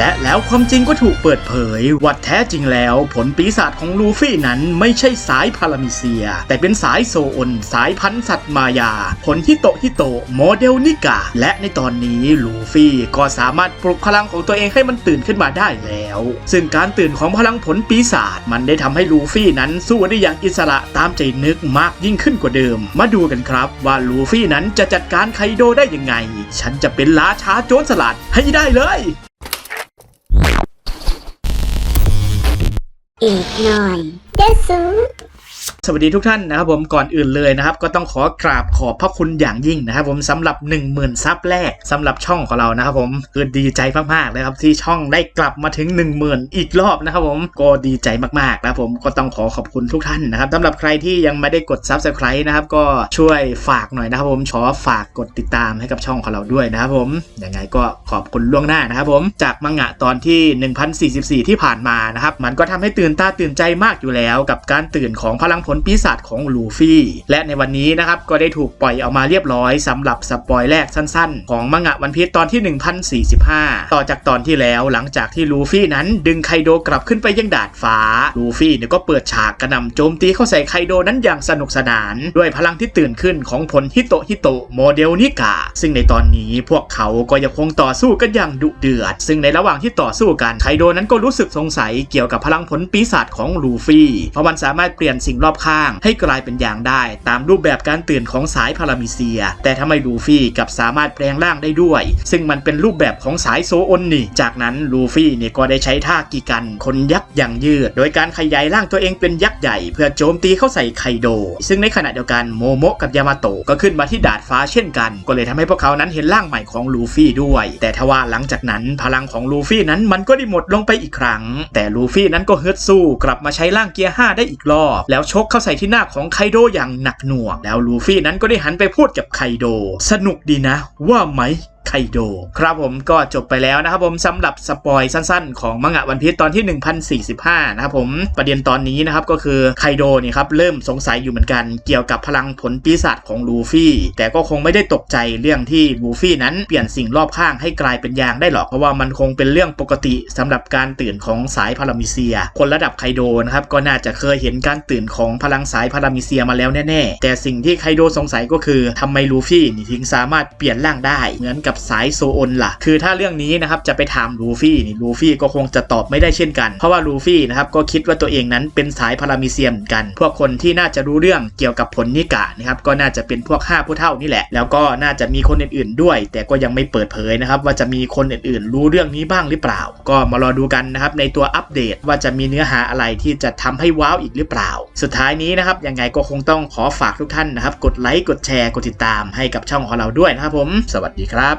และแล้วความจริงก็ถูกเปิดเผยว่าแท้จริงแล้ว ผลปีศาจของลูฟี่นั้นไม่ใช่สายพารามิเซีย แต่เป็นสายโซอนสายพันธุ์สัตว์มายา ผลฮิโตฮิโตโมเดลนิกา และในตอนนี้ลูฟี่ก็สามารถปลุกพลังของตัวเองให้มันตื่นขึ้นมาได้แล้ว ซึ่งการตื่นของพลังผลปีศาจมันได้ทำให้ลูฟี่นั้นสู้ได้อย่างอิสระตามใจนึกมากยิ่งขึ้นกว่าเดิม มาดูกันครับว่าลูฟี่นั้นจะจัดการไคโดได้ยังไง ฉันจะเป็นราช้าโจรสลัดให้ได้เลย อีกหน่อยเดซู สวัสดีทุกท่านนะครับผมก่อนอื่นเลยนะครับ ก็ต้องขอกราบขอบพระคุณอย่างยิ่งนะครับ ผมสำหรับ 1 0,000ซับแรกสำหรับช่องของเรานะครับ ผมคือดีใจมากๆเลยครับที่ช่องได้กลับมาถึง 1 0,000 อีกรอบนะครับ ผมก็ดีใจมากๆนะครับผมก็ต้องขอขอบคุณทุกท่านนะครับสำหรับใครที่ยังไม่ได้กด Subscribe นะครับก็ช่วยฝากหน่อยนะครับ ผมขอฝากกดติดตามให้กับช่องของเราด้วยนะครับผมยังไงก็ขอบคุณล่วงหน้านะครับ ผมจากมังงะตอนที่ 1044 ที่ผ่านมานะครับมันก็ทำให้ตื่นตาตื่นใจมากอยู่แล้ว กับการตื่นของพลังผลปีศาจของลูฟี่ และในวันนี้นะครับก็ได้ถูกปล่อยออกมาเรียบร้อยสำหรับสปอยแรกสั้นๆ ของมังงะวันพีชตอนที่ 1045 ต่อจากตอนที่แล้วหลังจากที่ลูฟี่นั้นดึงไคโดกลับขึ้นไปยังดาดฟ้า ลูฟี่เนี่ยก็เปิดฉากกระหน่ำโจมตีเข้าใส่ไคโดนั้นอย่างสนุกสนาน ด้วยพลังที่ตื่นขึ้นของผลฮิโตฮิโตโมเดลนิกาซึ่งในตอนนี้พวกเขาก็ยังคงต่อสู้กันอย่างดุเดือด ซึ่งในระหว่างที่ต่อสู้กันไคโดนั้นก็รู้สึกสงสัยเกี่ยวกับพลังผลปีศาจของลูฟี่เพราะมันสามารถเปลี่ยนสิ่งรอบข้าง ให้กลายเป็นยางได้ ตามรูปแบบการตื่นของสายพารามิเซีย แต่ทำไมลูฟี่กับสามารถแปลงร่างได้ด้วย ซึ่งมันเป็นรูปแบบของสายโซอนนี่ จากนั้นลูฟี่เนี่ยก็ได้ใช้ท่ากีกัน คนยักษ์อย่างยืด โดยการขยายร่างตัวเองเป็นยักษ์ใหญ่ เพื่อโจมตีเข้าใส่ไคโด ซึ่งในขณะเดียวกันโมโมะกับยามาโตะก็ขึ้นมาที่ดาดฟ้าเช่นกัน ก็เลยทำให้พวกเขานั้นเห็นร่างใหม่ของลูฟี่ด้วย แต่ทว่าหลังจากนั้นพลังของลูฟี่นั้นมันก็ได้หมดลงไปอีกครั้ง แต่ลูฟี่นั้นก็ฮึดสู้กลับมาใช้ร่างเกียร์5ได้อีกรอบ แล้วชกเข้าใส่ที่หน้าของไคโดอย่างหนักหน่วง แล้วลูฟี่นั้นก็ได้หันไปพูดกับไคโด สนุกดีนะ ว่าไหม ไคโดครับผมก็จบไปแล้วนะครับผมสำหรับสปอยสั้นๆ ของมังงะวันพีชตอนที่ 1045 นะครับผมประเด็นตอนนี้นะครับก็คือไคโดเนี่ยครับเริ่มสงสัยอยู่เหมือนกันเกี่ยวกับพลังผลปีศาจของลูฟี่ แต่ก็คงไม่ได้ตกใจเรื่องที่ลูฟี่นั้นเปลี่ยนสิ่งรอบข้างให้กลายเป็นยางได้หรอกเพราะว่ามันคงเป็นเรื่องปกติสำหรับการตื่นของสายพารามิเซีย คนระดับไคโดนะครับก็น่าจะเคยเห็นการตื่นของพลังสายพารามิเซียมาแล้วแน่ๆ แต่สิ่งที่ไคโดสงสัยก็คือทำไมลูฟี่นี่ถึงสามารถเปลี่ยนร่างได้เหมือนกับสายโซอนล่ะ คือถ้าเรื่องนี้นะครับจะไปถามลูฟี่นี่ลูฟี่ก็คงจะตอบไม่ได้เช่นกัน เพราะว่าลูฟี่นะครับก็คิดว่าตัวเองนั้นเป็นสายพารามิเซียมเหมือนกัน พวกคนที่น่าจะรู้เรื่องเกี่ยวกับผลนิกะนะครับก็น่าจะเป็นพวกห้าผู้เท่านี่แหละ แล้วก็น่าจะมีคนอื่นๆด้วย แต่ก็ยังไม่เปิดเผยนะครับว่าจะมีคนอื่นๆ รู้เรื่องนี้บ้างหรือเปล่า ก็มารอดูกันนะครับในตัวอัปเดตว่าจะมีเนื้อหาอะไรที่จะทำให้ว้าวอีกหรือเปล่า สุดท้ายนี้นะครับยังไงก็คงต้องขอฝากทุกท่านนะครับกดไลค์กดแชร์กดติดตามให้กับช่องของเราด้วยนะครับผม สวัสดีครับ